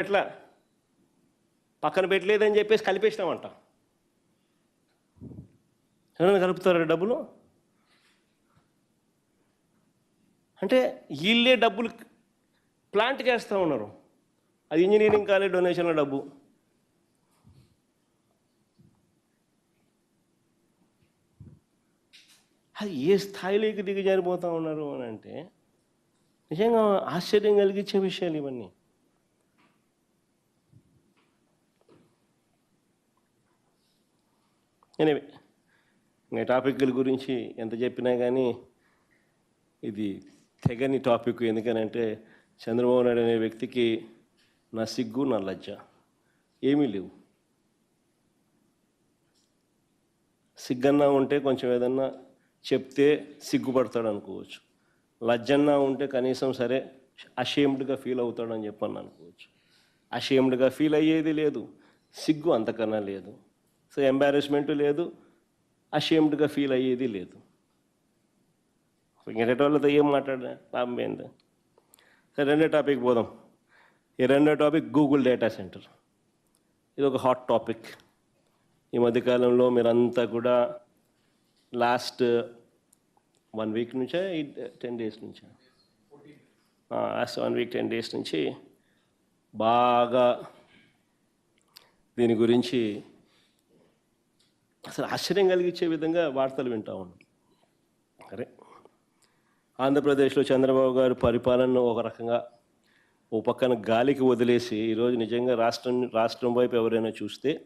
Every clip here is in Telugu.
ఎట్లా? పక్కన పెట్టలేదని చెప్పేసి కలిపేసినామంట. ఎవరైనా కలుపుతారా డబ్బులు? అంటే వీళ్ళే డబ్బులు ప్లాంట్ చేస్తూ ఉన్నారు. అది ఇంజనీరింగ్ కాలేజ్ డొనేషన్ల డబ్బు. అది ఏ స్థాయిలోకి దిగజారిపోతూ ఉన్నారు అని అంటే నిజంగా ఆశ్చర్యం కలిగించే విషయాలు ఇవన్నీ. ఎనివే ఇంకా టాపిక్ల గురించి ఎంత చెప్పినా కానీ ఇది తెగని టాపిక్. ఎందుకనంటే చంద్రబాబు నాయుడు అనే వ్యక్తికి నా సిగ్గు నా లజ్జ. ఏమీ లేవు. సిగ్గన్నా ఉంటే కొంచెం ఏదన్నా చెప్తే సిగ్గుపడతాడు అనుకోవచ్చు. లజ్జన్నా ఉంటే కనీసం సరే అషేమ్డ్గా ఫీల్ అవుతాడని చెప్పని అనుకోవచ్చు. అషేమ్డ్గా ఫీల్ అయ్యేది లేదు. సిగ్గు అంతకన్నా లేదు. సో ఎంబారెస్మెంట్ లేదు అషేమ్డ్గా ఫీల్ అయ్యేది లేదు. ఇంకటి వాళ్ళతో ఏం మాట్లాడినా లాభం ఏంది? సరే రెండో టాపిక్ పోదాం. ఈ రెండో టాపిక్ గూగుల్ డేటా సెంటర్ ఇది ఒక హాట్ టాపిక్ ఈ మధ్యకాలంలో మీరంతా కూడా లాస్ట్ వన్ వీక్ నుంచా? టెన్ డేస్ నుంచా? Last one week ten days నుంచి బాగా దీని గురించి అసలు ఆశ్చర్యం కలిగించే విధంగా వార్తలు వింటా ఉన్నాం. సరే. ఆంధ్రప్రదేశ్లో చంద్రబాబు గారు పరిపాలనను ఒక రకంగా ఓ పక్కన గాలికి వదిలేసి ఈరోజు నిజంగా రాష్ట్రం రాష్ట్రం వైపు ఎవరైనా చూస్తే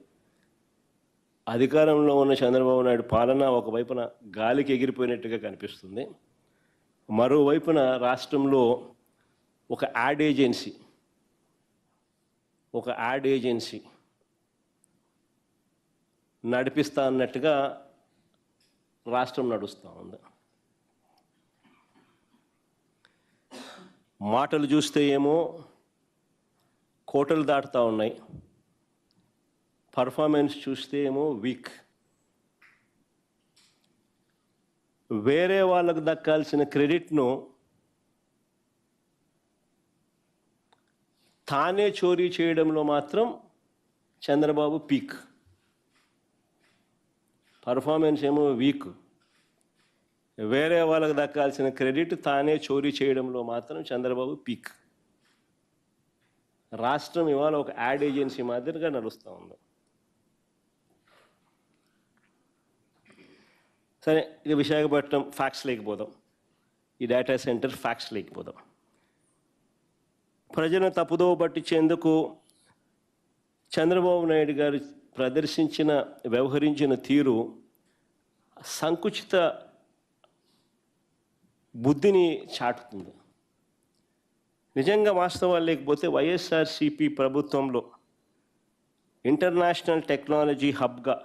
అధికారంలో ఉన్న చంద్రబాబు నాయుడు పాలన ఒకవైపున గాలికి ఎగిరిపోయినట్టుగా కనిపిస్తుంది. మరోవైపున రాష్ట్రంలో ఒక యాడ్ ఏజెన్సీ ఒక యాడ్ ఏజెన్సీ నడిపిస్తా అన్నట్టుగా రాష్ట్రం నడుస్తూ ఉంది. మాటలు చూస్తే ఏమో కోటలు దాటుతూ ఉన్నాయి. పర్ఫార్మెన్స్ చూస్తే ఏమో వీక్. వేరే వాళ్ళకు దక్కాల్సిన క్రెడిట్ను తానే చోరీ చేయడంలో మాత్రం చంద్రబాబు పీక్. పర్ఫార్మెన్స్ ఏమో వీక్ వేరే వాళ్ళకు దక్కాల్సిన క్రెడిట్ తానే చోరీ చేయడంలో మాత్రం చంద్రబాబు పీక్ రాష్ట్రం ఇవాళ ఒక యాడ్ ఏజెన్సీ మాదిరిగా నడుస్తూ ఉంది. సరే ఇక విశాఖపట్నం ఫ్యాక్స్ లేకపోదాం. ఈ డేటా సెంటర్ ఫ్యాక్స్ లేకపోదాం. ప్రజలను తప్పుదోవ పట్టించేందుకు చంద్రబాబు నాయుడు గారు ప్రదర్శించిన వ్యవహరించిన తీరు సంకుచిత బుద్ధిని చాటుతుంది. నిజంగా వాస్తవాలు లేకపోతే వైఎస్ఆర్సిపి ప్రభుత్వంలో ఇంటర్నేషనల్ టెక్నాలజీ హబ్గా